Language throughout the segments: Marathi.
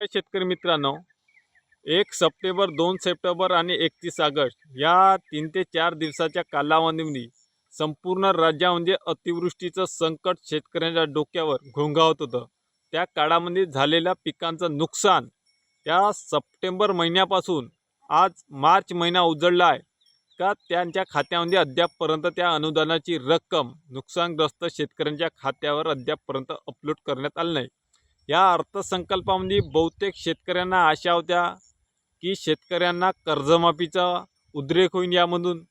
शेतकरी मित्रांनो. एक सप्टेंबर दोन सप्टेंबर आणि एकतीस ऑगस्ट या तीन ते चार दिवसाच्या कालावधीमध्ये संपूर्ण राज्यामध्ये म्हणजे अतिवृष्टीचं संकट शेतकऱ्यांच्या डोक्यावर घोंगावत होतं. त्या काळामध्ये झालेल्या पिकांचं नुकसान त्या सप्टेंबर महिन्यापासून आज मार्च महिना उजळला आहे. का त्यांच्या खात्यामध्ये अद्यापपर्यंत त्या अनुदानाची रक्कम नुकसानग्रस्त शेतकऱ्यांच्या खात्यावर अद्यापपर्यंत अपलोड करण्यात आली नाही? या अर्थसंकल्पामध्ये बहुतेक शेतकऱ्यांना आशा होत्या की शेतकऱ्यांना कर्जमाफीचा उद्रेक होईल यामधून.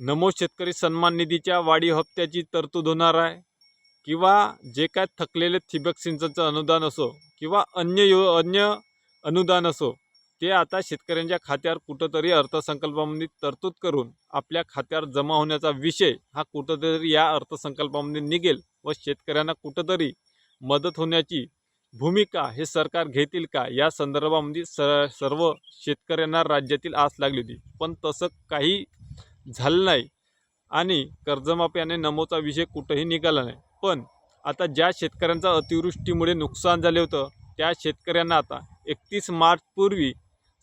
नमो शेतकरी सन्मान निधीच्या वाढी हप्त्याची तरतूद होणार आहे. किंवा जे काय थकलेले ठिबक सिंचनचं अनुदान असो किंवा अन्य यो अन्य अनुदान असो ते आता शेतकऱ्यांच्या खात्यावर कुठंतरी अर्थसंकल्पामध्ये तरतूद करून आपल्या खात्यावर जमा होण्याचा विषय हा कुठंतरी या अर्थसंकल्पामध्ये निघेल व शेतकऱ्यांना कुठंतरी मदत होण्याची भूमिका हे सरकार घेतील का? या संदर्भामध्ये स सर्व शेतकऱ्यांना राज्यातील आस लागली होती. पण तसं काही झालं नाही आणि कर्जमाफी आणि नमोचा विषय कुठंही निघाला नाही. पण आता ज्या शेतकऱ्यांचा अतिवृष्टीमुळे नुकसान झाले होतं त्या शेतकऱ्यांना आता एकतीस मार्चपूर्वी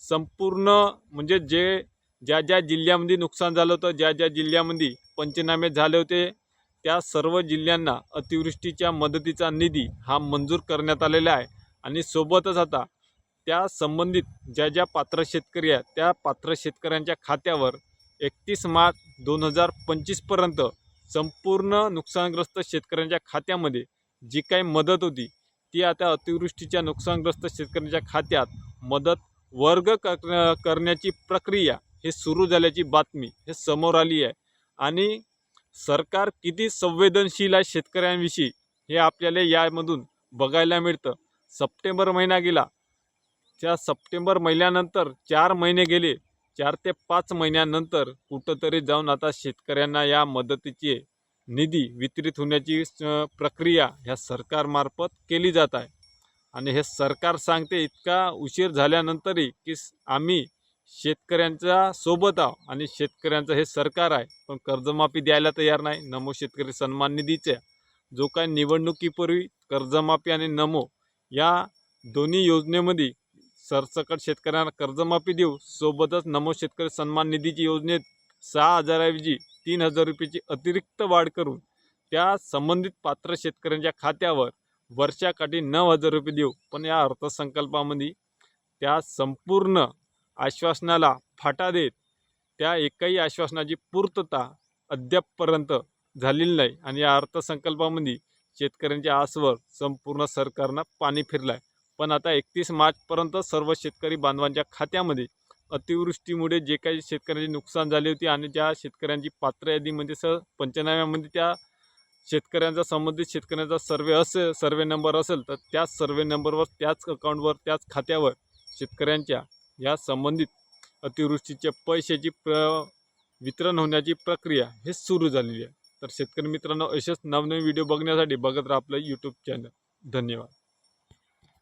संपूर्ण म्हणजे जे ज्या ज्या जिल्ह्यामध्ये नुकसान झालं होतं ज्या ज्या जिल्ह्यामध्ये पंचनामे झाले होते त्या सर्व जिल्ह्यांना अतिवृष्टीच्या मदतीचा निधी हा मंजूर करण्यात आलेला आहे. आणि सोबतच आता त्या संबंधित ज्या ज्या पात्र शेतकरी आहेत त्या पात्र शेतकऱ्यांच्या खात्यावर एकतीस मार्च दोन हजार पंचवीसपर्यंत संपूर्ण नुकसानग्रस्त शेतकऱ्यांच्या खात्यामध्ये जी काही मदत होती ती आता अतिवृष्टीच्या नुकसानग्रस्त शेतकऱ्यांच्या खात्यात मदत वर्ग कर करण्याची प्रक्रिया हे सुरू झाल्याची बातमी हे समोर आली आहे. आणि सरकार किती संवेदनशील आहे शेतकऱ्यांविषयी हे आपल्याला यामधून बघायला मिळतं. सप्टेंबर महिना गेला. त्या सप्टेंबर महिन्यानंतर चार महिने गेले. चार ते पाच महिन्यानंतर कुठंतरी जाऊन आता शेतकऱ्यांना या मदतीचे निधी वितरित होण्याची स- प्रक्रिया ह्या सरकारमार्फत केली जात आहे. आणि हे सरकार सांगते इतका उशीर झाल्यानंतरही की आम्ही शेतकऱ्यांच्या सोबत आहो आणि शेतकऱ्यांचं हे सरकार आहे. पण कर्जमाफी द्यायला तयार नाही. नमो शेतकरी सन्मान निधीच्या जो काय निवडणुकीपूर्वी कर्जमाफी आणि नमो या दोन्ही योजनेमध्ये सरसकट शेतकऱ्यांना कर्जमाफी देऊ सोबतच नमो शेतकरी सन्मान निधीची योजनेत सहा हजाराऐवजी तीन हजार रुपयाची अतिरिक्त वाढ करून त्या संबंधित पात्र शेतकऱ्यांच्या खात्यावर वर्षाकाठी नऊ हजार रुपये देऊ. पण या अर्थसंकल्पामध्ये त्या संपूर्ण आश्वासनाला फाटा देत त्या एकाही आश्वासनाची पूर्तता अद्यापपर्यंत झालेली नाही आणि या अर्थसंकल्पामध्ये शेतकऱ्यांच्या आसवर संपूर्ण सरकारनं पाणी फिरलं आहे पण आता एकतीस मार्चपर्यंत सर्व शेतकरी बांधवांच्या खात्यामध्ये अतिवृष्टीमुळे जे काही शेतकऱ्यांचे नुकसान झाले होते आणि ज्या शेतकऱ्यांची पात्र यादीमध्ये स पंचनाम्यामध्ये त्या शेतकऱ्यांचा संबंधित शेतकऱ्यांचा सर्वे असेल सर्वे नंबर असेल तर त्याच सर्वे नंबरवर त्याच अकाउंटवर त्याच खात्यावर शेतकऱ्यांच्या या संबंधित अतिवृष्टीच्या पैशाची प्र वितरण होण्याची प्रक्रिया हे सुरू झालेली आहे. तर शेतकरी मित्रांनो असेच नवनवीन व्हिडिओ बघण्यासाठी बघत राहा आपलं यूट्यूब चॅनल धन्यवाद.